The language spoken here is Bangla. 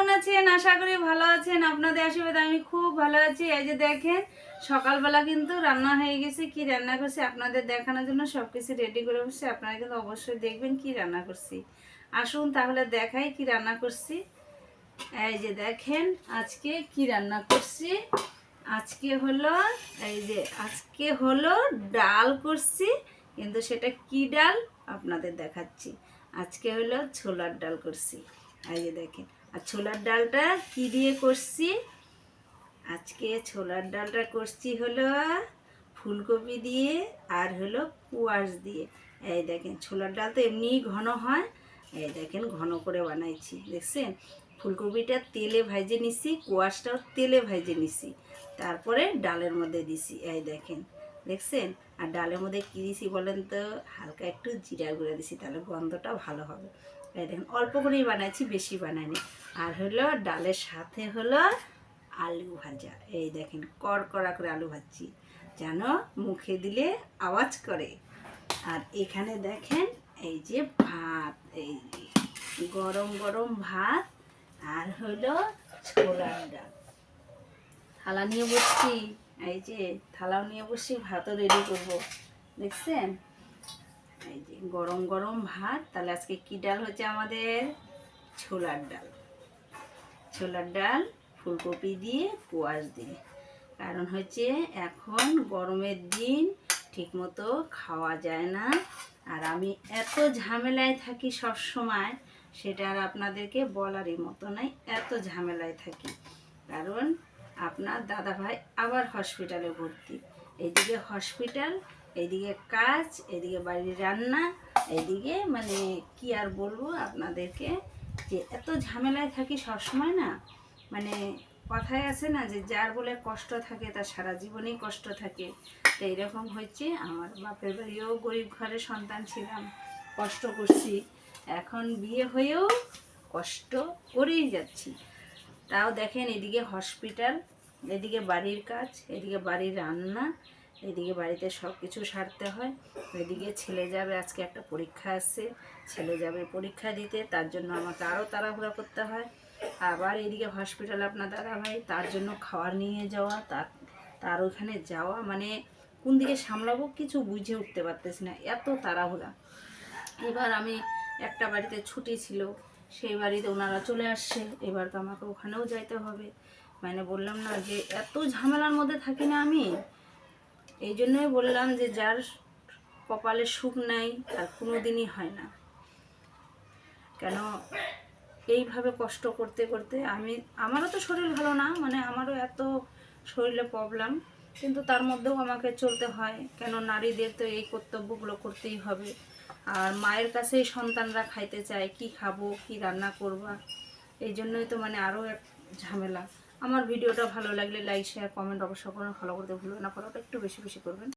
কেমন আছেন? আশা করি ভালো আছেন। আপনাদের আশীর্বাদ আমি খুব ভালো আছি। এই যে দেখেন, সকালবেলা কিন্তু রান্না হয়ে গেছে। কি রান্না করছি আপনাদের দেখানোর জন্য সব কিছু রেডি করে বসছি আপনারা কিন্তু অবশ্যই দেখবেন কি রান্না করছি। আসুন তাহলে দেখাই কি রান্না করছি। এই যে দেখেন, আজকে কি রান্না করছি? আজকে হলো, এই যে আজকে হলো ডাল করছি। কিন্তু সেটা কি ডাল? আপনাদের দেখাচ্ছি। আজকে হলো ছোলার ডাল করছি। এই যে দেখেন আর ছোলার ডালটা কি দিয়ে করছি? আজকে ছোলার ডালটা করছি হলো ফুলকপি দিয়ে আর হলো কুয়াশ দিয়ে। এই দেখেন, ছোলার ডাল তো এমনিই ঘন হয়। এই দেখেন, ঘন করে বানাইছি, দেখছেন? ফুলকপিটা তেলে ভাজে নিছি, কুয়াশটাও তেলে ভাজে নিছি। তারপরে ডালের মধ্যে দিছি, এই দেখেন। দেখছেন? আর ডালের মধ্যে কী দিছি বলেন তো? হালকা একটু জিরা গুঁড়া দিছি, তাহলে গন্ধটা ভালো হবে। এই দেখেন, অল্প করেই বানাইছি, বেশি বানাইনি। আর হলো ডালের সাথে হলো আলু ভাজা। এই দেখেন, কড়কড়া করে আলু ভাজছি, যেন মুখে দিলে আওয়াজ করে। আর এখানে দেখেন, এই যে ভাত, এই গরম গরম ভাত, আর হলো ছোলার ডাল। থালা নিয়ে বসছি। এই যে থালাও নিয়ে বসছি ভাতও রেডি করব। দেখছেন? এই যে গরম গরম ভাত, তাহলে আজকে কি ডাল হচ্ছে আমাদের? ছোলার ডাল। ছোলার ডাল, ফুলকপি দিয়ে, কোয়াশ দিয়ে। কারণ হচ্ছে এখন গরমের দিন, ঠিকমতো খাওয়া যায় না। আর আমি এত ঝামেলায় থাকি সব সময় সেটা আর আপনাদেরকে বলারই মতো নাই, এত ঝামেলায় থাকি। কারণ আপনার দাদা ভাই আবার হসপিটালে ভর্তি। এইদিকে হসপিটাল এইদিকে কাজ, এইদিকে বাড়ির রান্না, এইদিকে মানে কি আর বলব আপনাদেরকে যে এত ঝামেলায় থাকি সবসময় না মানে কথায় আছে না যে যার বলে কষ্ট থাকে তার সারা জীবনেই কষ্ট থাকে। তো এইরকম হচ্ছে আমার বাপের বাড়িও গরিব ঘরে সন্তান ছিলাম, কষ্ট করছি। এখন বিয়ে হয়েও কষ্ট করেই যাচ্ছি। তাও দেখেন এদিকে হসপিটাল এদিকে বাড়ির কাজ, এদিকে বাড়ির রান্না, এদিকে বাড়িতে সব কিছু সারতে হয়। এদিকে ছেলে যাবে, আজকে একটা পরীক্ষা আসছে ছেলে যাবে পরীক্ষা দিতে, তার জন্য আমাকে আরও তাড়াহুড়া করতে হয়। আবার এদিকে হসপিটাল আপনার দাদা ভাই তার জন্য খাওয়ার নিয়ে যাওয়া, তার তার ওখানে যাওয়া মানে কোন দিকে সামলাবো কিছু বুঝে উঠতে পারতেছি না, এত তাড়াহুড়া। এবার আমি একটা বাড়িতে ছুটি ছিল, সেই বাড়িতে ওনারা চলে আসছে, এবার তো আমাকে ওখানেও যাইতে হবে। মানে বললাম না যে এত ঝামেলার মধ্যে থাকি না আমি। এই জন্যই বললাম যে যার কপালে সুখ নাই, তার কোনো দিনই হয় না। কেন এইভাবে কষ্ট করতে করতে আমি, আমারও তো শরীর ভালো না মানে আমারও এত শরীরে প্রবলেম কিন্তু তার মধ্যেও আমাকে চলতে হয়। কেন নারীদের তো এই কর্তব্যগুলো করতেই হবে। আর মায়ের কাছেই সন্তানরা খাইতে চায়, কি খাব, কি রান্না করবা, এই জন্যই তো মানে আরও এক ঝামেলা। আমার ভিডিওটা ভালো লাগলে লাইক শেয়ার কমেন্ট অবশ্যই করে ফলো করতে ভুলবেন না। ফলোটা একটু বেশি বেশি করবেন।